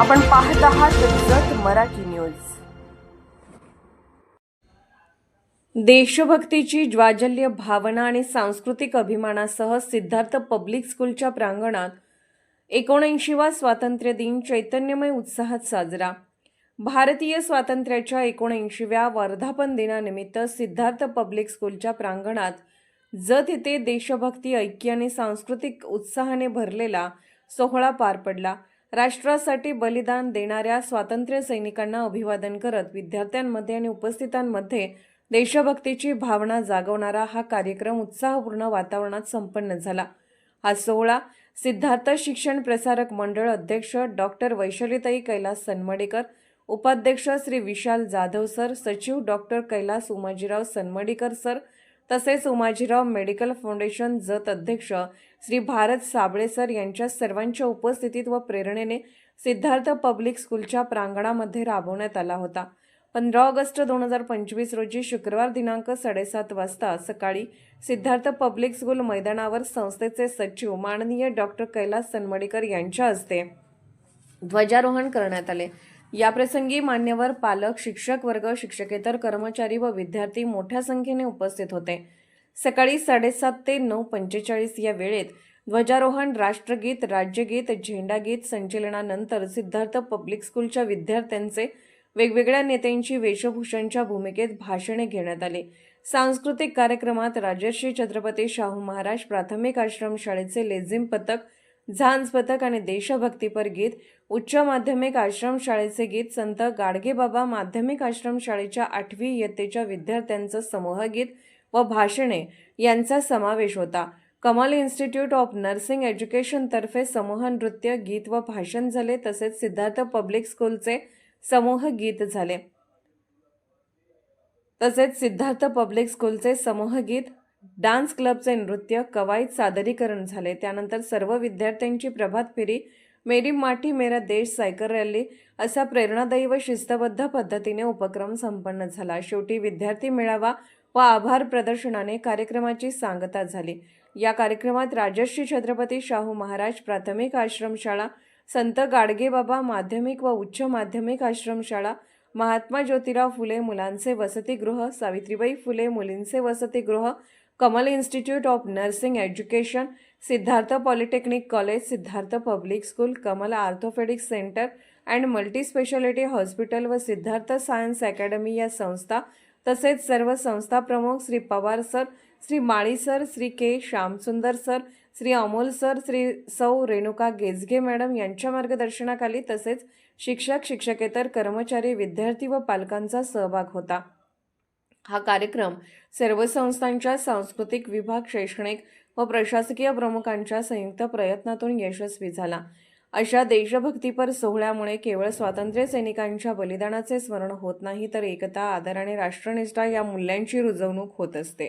आपण पाहत आहात जत मराठी न्यूज. देशभक्तीची ज्वाजल्य भावना आणि सांस्कृतिक अभिमानासह सिद्धार्थ पब्लिक स्कूलच्या प्रांगणात एकोणऐंशीवा स्वातंत्र्य दिन चैतन्यमय उत्साहात साजरा. भारतीय स्वातंत्र्याच्या एकोणऐंशीव्या वर्धापन दिनानिमित्त सिद्धार्थ पब्लिक स्कूलच्या प्रांगणात जत येथे देशभक्ती ऐक्य आणि सांस्कृतिक उत्साहाने भरलेला सोहळा पार पडला. राष्ट्रासाठी बलिदान देणाऱ्या स्वातंत्र्य सैनिकांना अभिवादन करत विद्यार्थ्यांमध्ये आणि उपस्थितांमध्ये देशभक्तीची भावना जागवणारा हा कार्यक्रम उत्साहपूर्ण वातावरणात संपन्न झाला. हा सोहळा सिद्धार्थ शिक्षण प्रसारक मंडळ अध्यक्ष डॉक्टर वैशालीताई कैलास सनमडेकर उपाध्यक्ष श्री विशाल जाधव सर सचिव डॉक्टर कैलास उमाजीराव सनमडीकर सर तसेच उमाजीराव मेडिकल फाउंडेशन जत अध्यक्ष श्री भारत साबळे सर यांच्या सर्वांच्या उपस्थितीत व प्रेरणेने सिद्धार्थ पब्लिक स्कूलच्या प्रांगणामध्ये राबवण्यात आला होता. पंधरा ऑगस्ट दोन हजार पंचवीस रोजी शुक्रवार दिनांक साडेसात वाजता सकाळी सिद्धार्थ पब्लिक स्कूल मैदानावर संस्थेचे सचिव माननीय डॉक्टर कैलास सनमडीकर यांच्या हस्ते ध्वजारोहण करण्यात आले. याप्रसंगी मान्यवर पालक शिक्षक वर्ग शिक्षकेतर कर्मचारी व विद्यार्थी मोठ्या संख्येने उपस्थित होते. सकाळी साडेसात ते नऊ पंचेचाळीस या वेळेत ध्वजारोहण राष्ट्रगीत राज्यगीत झेंडागीत संचलनानंतर सिद्धार्थ पब्लिक स्कूलच्या विद्यार्थ्यांचे वेगवेगळ्या नेत्यांची वेशभूषांच्या भूमिकेत भाषणे घेण्यात आली. सांस्कृतिक कार्यक्रमात राजर्षी छत्रपती शाहू महाराज प्राथमिक आश्रम शाळेचे लेझिम पथक झांज पथक आणि देशभक्तीपर गीत उच्च माध्यमिक आश्रमशाळेचे गीत संत गाडगेबाबा माध्यमिक आश्रमशाळेच्या आठवी इयत्तेच्या विद्यार्थ्यांचं समूहगीत व भाषणे यांचा समावेश होता. कमल इन्स्टिट्यूट ऑफ नर्सिंग एज्युकेशनतर्फे समूह नृत्य गीत व भाषण झाले तसेच सिद्धार्थ पब्लिक स्कूलचे समूह गीत झाले. तसेच सिद्धार्थ पब्लिक स्कूलचे समूह गीत डान्स क्लबचे नृत्य कवायत सादरीकरण झाले. त्यानंतर सर्व विद्यार्थ्यांची प्रभात फेरी मेरी माठी मेरा देश सायकल रॅली असा प्रेरणादायी व शिस्तबद्ध पद्धतीने उपक्रम संपन्न झाला. शेवटी विद्यार्थी मेळावा व आभार प्रदर्शनाने कार्यक्रमाची सांगता झाली. या कार्यक्रमात राजश्री छत्रपती शाहू महाराज प्राथमिक आश्रमशाळा संत गाडगेबाबा माध्यमिक व उच्च माध्यमिक आश्रमशाळा महात्मा ज्योतिराव फुले मुलांचे वसतिगृह सावित्रीबाई फुले मुलींचे वसतिगृह Kamal institute of nursing education Siddharth polytechnic college Siddharth public school Kamal orthopaedic centre and multi speciality hospital व सिद्धार्थ सायन्स अकॅडमी या संस्था तसेच सर्व संस्था प्रमुख Shri Pawar sir Shri Mali sir Shri K Shyamsundar sir Shri Amol sir Shri Sau Renuka गेजगे madam यांच्या मार्गदर्शनाखाली तसेच शिक्षक शिक्षकेतर कर्मचारी विद्यार्थी व पालकांचा सहभाग होता. हा कार्यक्रम सर्व संस्थांच्या सांस्कृतिक विभाग शैक्षणिक व प्रशासकीय प्रमुखांच्या संयुक्त प्रयत्नातून यशस्वी झाला. अशा देशभक्तीपर सोहळ्यामुळे केवळ स्वातंत्र्य सैनिकांच्या बलिदानाचे स्मरण होत नाही तर एकता आदर आणि राष्ट्रनिष्ठा या मूल्यांची रुजवणूक होत असते.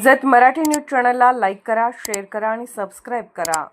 जत मराठी न्यूज चॅनलला लाईक करा शेअर करा आणि सबस्क्राईब करा.